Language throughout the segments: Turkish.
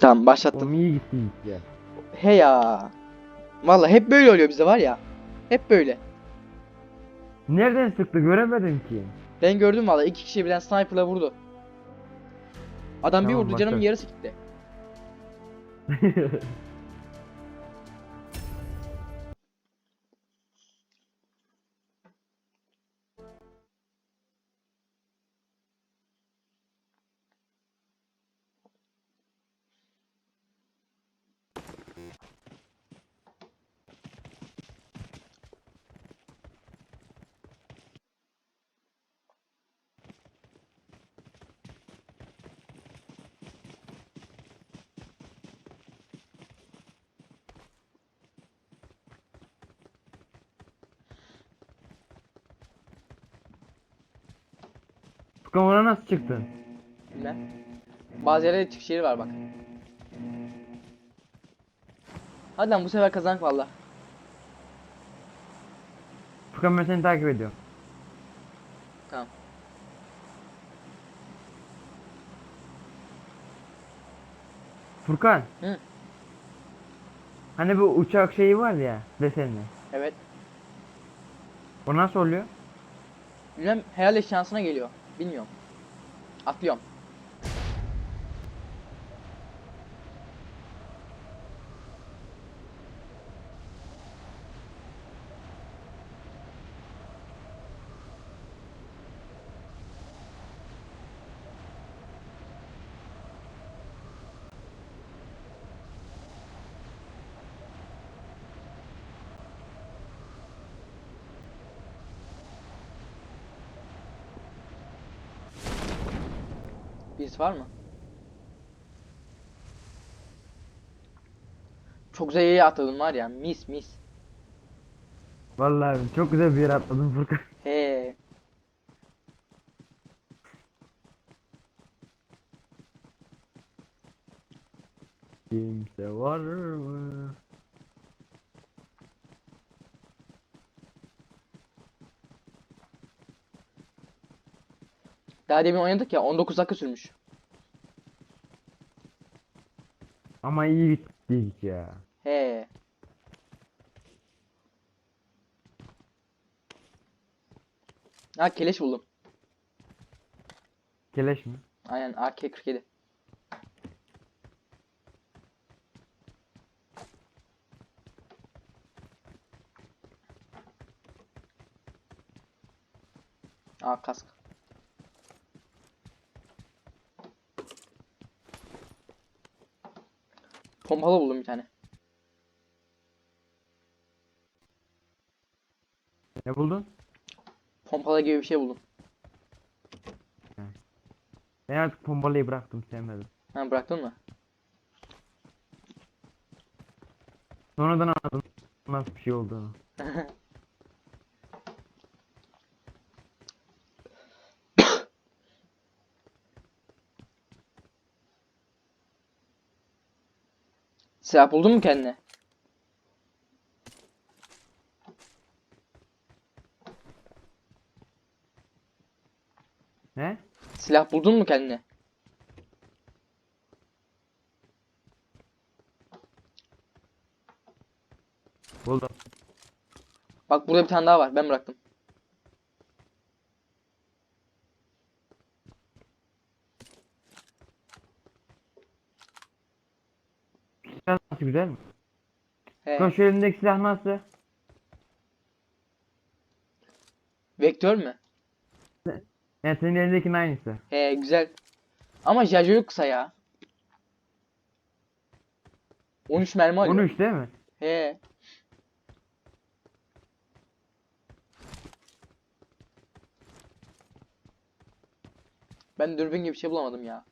Tamam başlattım. Oğlum iyi gittin ya. He ya. Vallahi hep böyle oluyor bize var ya. Hep böyle. Nereden sıktı göremedim ki. Ben gördüm valla iki kişi birden sniper'la vurdu. Adam bir Tamam, vurdu bak. yarısı gitti. Furkan nasıl çıktın? Bilmem. Bazı yerlerde çıkış yeri var bak. Hadi lan bu sefer kazandık valla. Furkan ben seni takip ediyorum. Tamam. Furkan. Hı. Hani bu uçak şeyi var ya desenli. Evet. O nasıl oluyor? Bilmem herhalde şansına geliyor. Bilmiyorum. Atlıyorum. Birisi var mı? Çok güzel yere atladın var ya. Mis mis. Vallahi çok güzel bir yere atladın Furkan. He. Kimse var mı? Daha demin oynadık ya 19 dakika sürmüş. Ama iyi gittik ya. He. Ha keleş buldum. Keleş mi? Aynen AK-47. Aa kask. Pompalı buldum bir tane. Ne buldun? Pompalı gibi bir şey buldum. Ben artık pombalıyı bıraktım sevmedim. Ha bıraktın mı? Sonradan anladım nasıl bir şey olduğunu. Silah buldun mu kendine? Ne? Silah buldun mu kendine? Buldum. Bak burada bir tane daha var. Ben bıraktım. Silah nasıl güzel mi? He. Şu elindeki silah nasıl? Vektör mü? Yani senin elindekinin aynısı. He güzel. Ama şarjörü kısa ya. 13 mermi alıyor. 13 değil mi? He. Ben dürbün gibi bir şey bulamadım ya.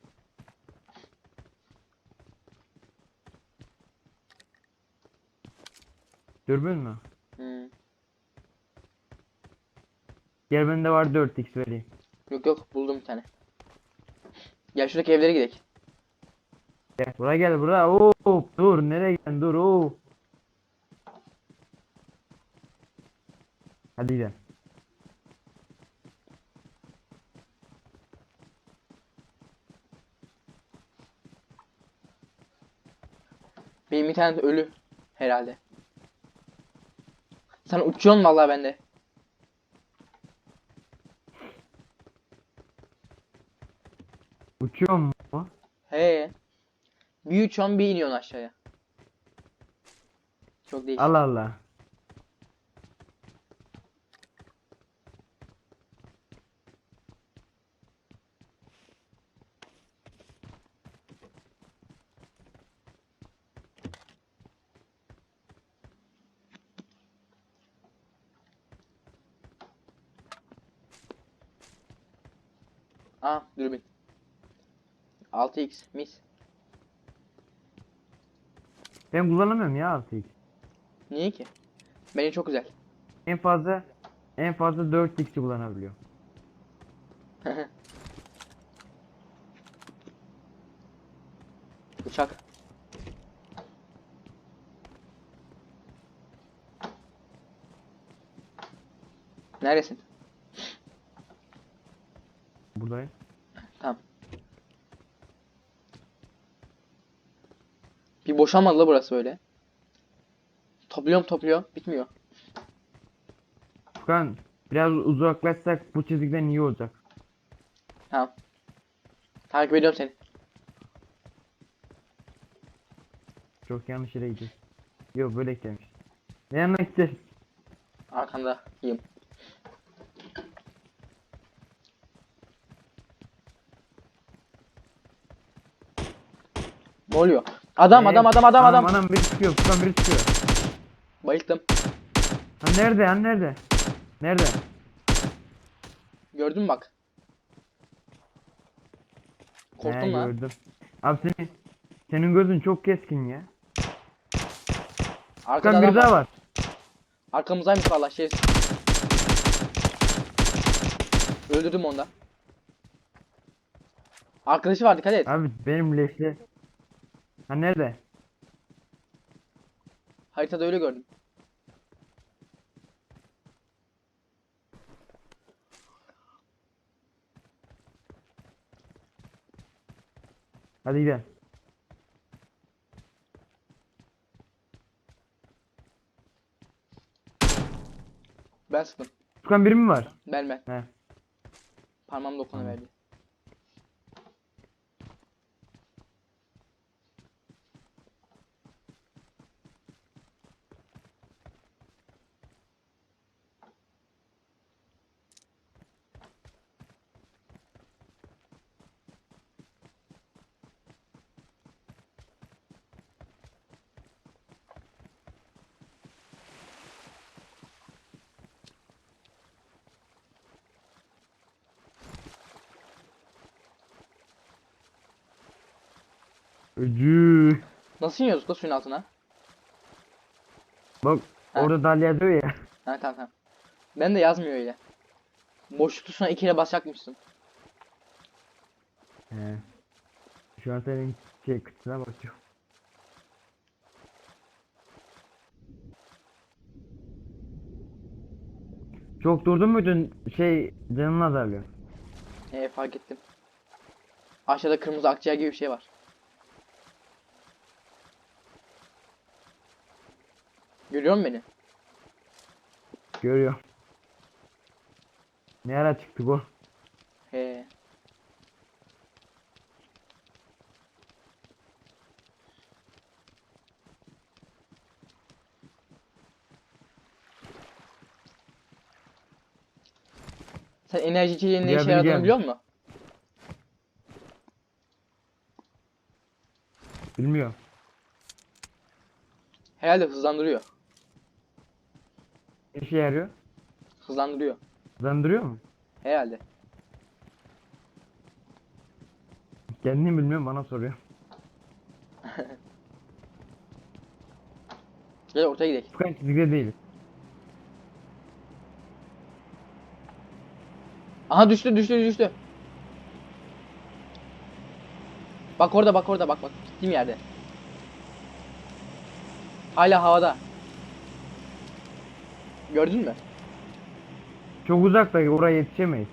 Dürbün mü? Hmm. Gel bende var 4x vereyim. Yok yok buldum bir tane. Gel şuradaki evlere gidelim. Gel buraya gel buraya. Oo dur nereye gidiyorsun dur oo. Hadi gidelim. Benim internet ölü herhalde. Sen uçuyorsun vallahi bende. Uçuyor mu? He. Bir uçuyorsun bir iniyorsun aşağıya. Çok değişik. Allah Allah. Aa dürbün. 6x mis. Ben kullanamıyorum ya 6x. Niye ki? Benim çok güzel. En fazla en fazla 4x'i kullanabiliyor. Uçak. Neredesin? Buradayım. Tamam. Bir boşalmadı la burası böyle. Topluyorum topluyorum. Bitmiyor. Furkan biraz uzaklaşsak bu çizgiden iyi olacak. Tamam. Takip ediyorum seni. Çok yanlış yere gidiyor. Yok böyle gelmiş. Ne yanına gideceğiz? Arkanda yiyeyim. Ne oluyor? Adam adam adam adam adam. Anam biri çıkıyor. Furkan biri çıkıyor. Bayıldım. Ha nerede? Ha nerede? Nerede? Gördün mü bak? He, Korktum lan. gördüm. Abi senin senin gözün çok keskin ya. Arkada adam bir daha var. var. Arkamızdaymış valla şey. Öldürdüm onu da. Arkadaşı var dikkat et. Abi benim leşle. Ha nerede? Haritada öyle gördüm. Hadi gidelim. Ben sıktım. Furkan biri mi var? Ben ben. He. Parmağım dokuna Öcü. Nasıl iniyoruz da suyun altına? Bak Ha. orada dalya diyor ya. Ha tamam tamam. Ben de yazmıyor öyle. Boşluk tuşuna iki kere basacakmışsın. He. Şu an senin şey kıtına bakıyor. Çok durdun muydun şey canın azalıyor. Ee fark ettim. Aşağıda kırmızı akciğer gibi bir şey var. Görüyor musun beni? Görüyor. Ne ara çıktı bu? He. Sen enerji içeceğinin ne işe yaradığını biliyor musun? Bilmiyorum. Herhalde hızlandırıyor. İşe yarıyor? Hızlandırıyor. Hızlandırıyor mu? Herhalde. Kendini bilmiyorum bana soruyor. Gel ortaya gidelim. Furkan çizgide değil. Aha düştü düştü düştü. Bak orada bak orada bak bak. Gittiğim yerde. Hala havada. Gördün mü? Çok uzak uzakta oraya yetişemeyiz.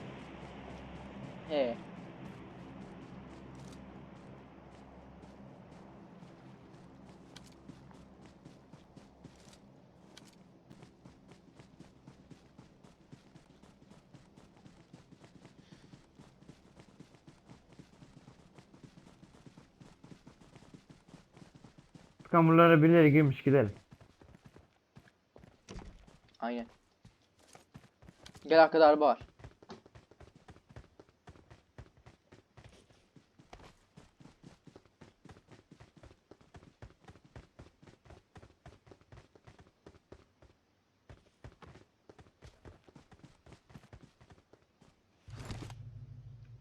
He. Kamurlara bilerek girmiş gidelim. Gel arkada araba var.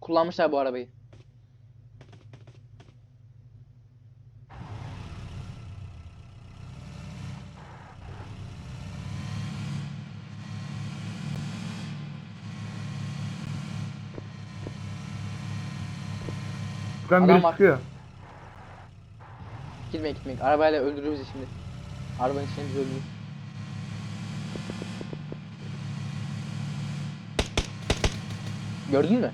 Kullanmışlar bu arabayı. Adam biri var. çıkıyor. Gitmeyin gitmeyin. Arabayla öldürür bizi şimdi. Arabanın içinde bizi öldürür. Gördün mü?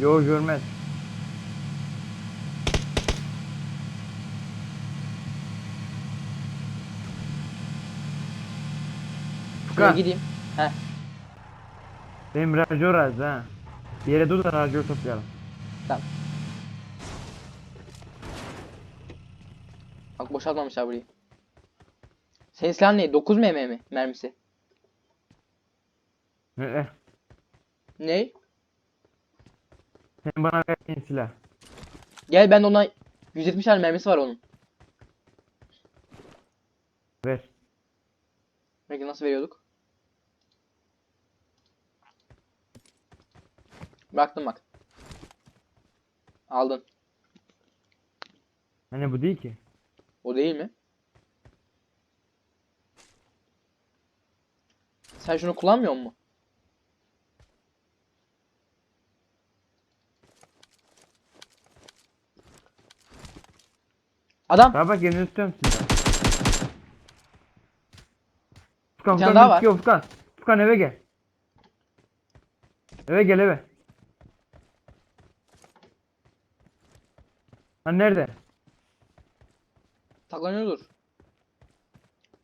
Yo görmez. Şuraya Furkan gideyim. Heh. benim rajör az ha. Bir yere dur da rajör toplayalım. Tamam. Bak boşaltmamışlar burayı. Senin silahın ne? 9 mm mi mermisi? Ne? Ne? Sen bana verdiğin silah. Gel ben de ona 170 tane mermisi var onun. Ver. Peki nasıl veriyorduk? Bıraktım bak. Aldın. Hani bu değil ki. O değil mi? Sen şunu kullanmıyor musun? Adam Daha bak yerini tutuyorum silah. Furkan Furkan daha var. Furkan. Furkan eve gel. Eve gel eve. Lan nerede? saklanıyordur.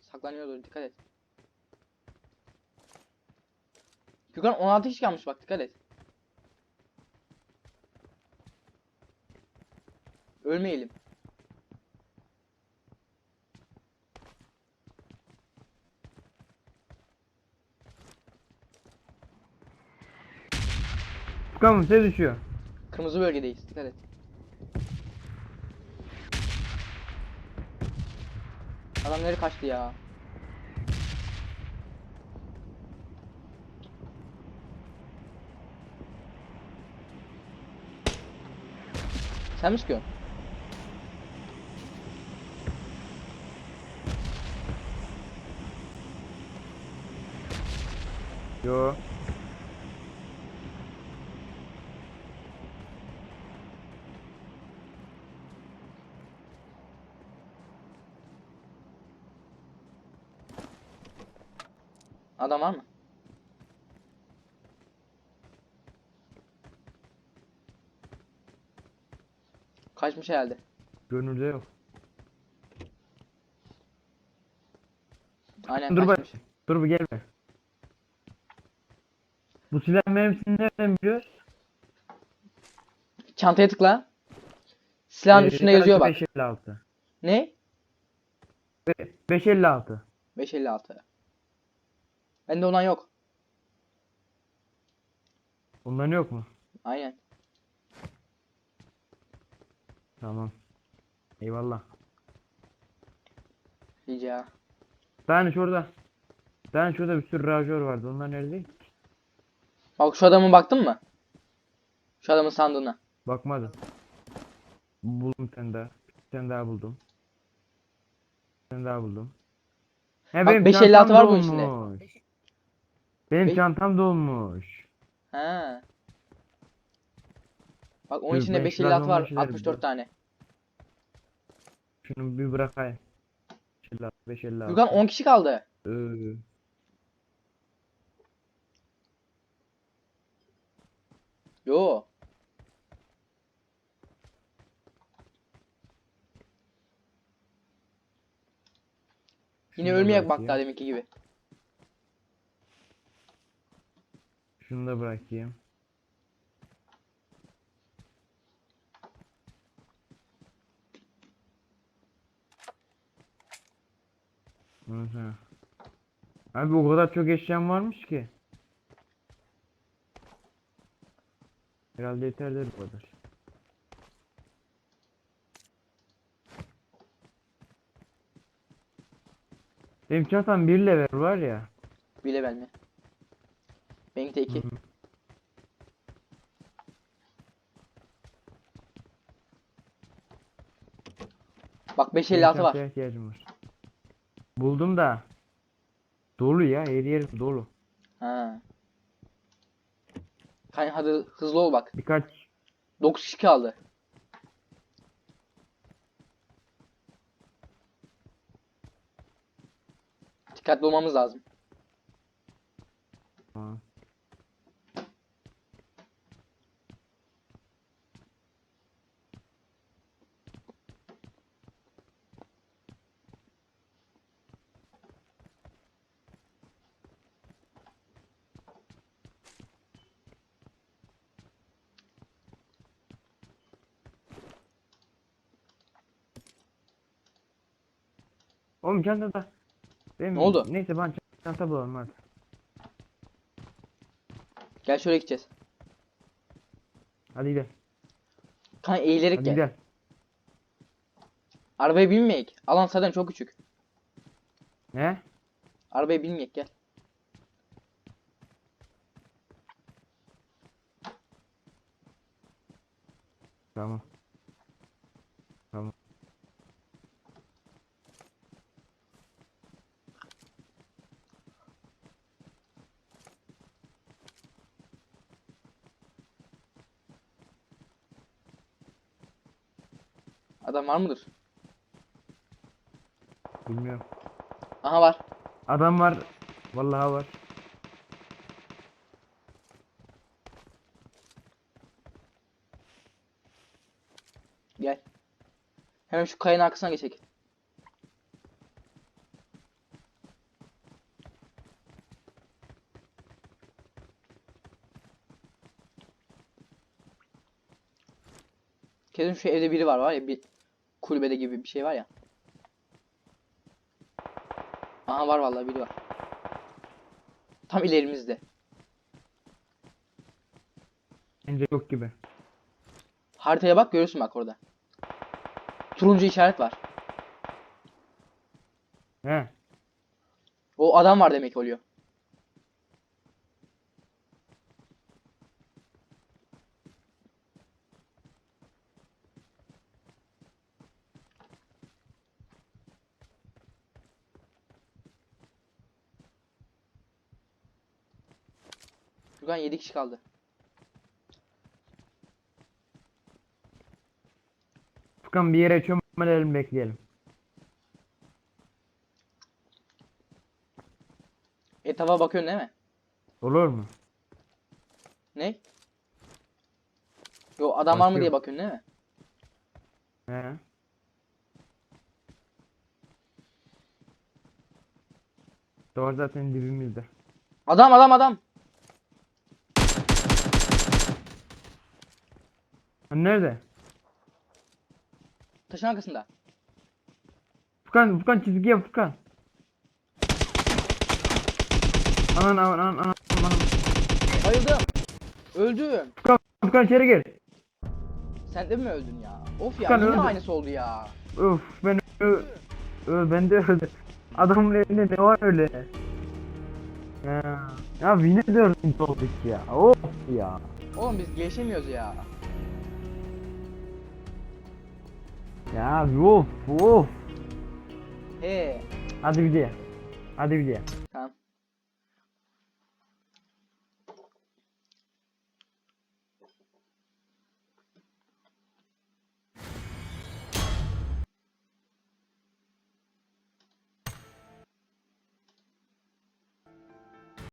Saklanıyordur dikkat et. Gökhan 16 kişi kalmış bak dikkat et. Ölmeyelim. Mı ses düşüyor. Kırmızı bölgedeyiz dikkat et. Adam nereye kaçtı ya? Sen mi sıkıyorsun? Yo. Adam var mı? Kaçmış herhalde. Gönülde yok. Aynen Dur bak. kaçmış. Dur bir gelme. Bu silah mermisini nereden biliyoruz? Çantaya tıkla. Silahın Ee, üstünde yazıyor bak. 556. Ne? Be- 556. 556. Bende olan yok. Onların yok mu? Aynen. Tamam. Eyvallah. Rica. Tane şurada. Tane şurada bir sürü rajör vardı. Onlar nerede? Bak şu adamın baktın mı? Şu adamın sandığına. Bakmadım. Buldum tane daha. Tane daha buldum. Tane daha buldum. He, Bak, 556 çantam var bunun içinde. Benim Beş- çantam dolmuş. He. Bak onun Dur, içinde ben 556 şuradan var. bir şeyler 64 buldum. tane. Şunu bir bırakayım. 556. 556. Gökhan 10 kişi kaldı. Ee, Yo. Yine şunu da ölmeyecek bak bırakayım. daha deminki gibi. Şunu da bırakayım. Hı Abi o kadar çok eşyam varmış ki. Herhalde yeterdir bu kadar. Benim çantam bir level var ya. Bir level mi? Benimki de 2. Hı hı. Bak Benim 556 var. ihtiyacım var. Buldum da. Dolu ya her yer dolu. Ha. Hani hadi hızlı ol bak. Birkaç 9 kişi kaldı. Dikkatli olmamız lazım. Aa. Oğlum çantada. Benim, Ne oldu? Neyse ben çanta bulalım hadi. Gel şöyle gideceğiz. Hadi gidelim. Kanka eğilerek Hadi gel. gidelim. Arabaya binmeyek. Alan zaten çok küçük. Ne? Arabaya binmeyek gel. Tamam. Adam var mıdır? Bilmiyorum. Aha var. Adam var. Vallahi var. Gel. Hemen şu kayanın arkasına geçek. Kesin şu evde biri var var ya bir kulübede gibi bir şey var ya. Aha var vallahi biri var. Tam ilerimizde. Bence yok gibi. Haritaya bak görürsün bak orada. Turuncu işaret var. He. O adam var demek oluyor. Furkan 7 kişi kaldı. Furkan bir yere çömelelim bekleyelim. Etrafa bakıyorsun değil mi? Olur mu? Ne? Yo adam var mı diye Bakıyorum. bakıyorsun değil mi? He. Doğru zaten dibimizde. Adam adam adam. Nerede? Taşın arkasında. Furkan, Furkan çizgi yap Furkan. Anan anan anan anan. Bayıldım. Öldüm. Furkan, Furkan içeri gir. Sen de mi öldün ya? Of ya Furkan yine öldü. aynısı oldu ya. Öf ben ö, ö, ben de öldüm. Adamın elinde ne var öyle? Ya, ya yine dördüncü olduk ya. Of ya. Oğlum biz gelişemiyoruz ya. Ya of of. He. Hadi bir diye. Hadi bir diye.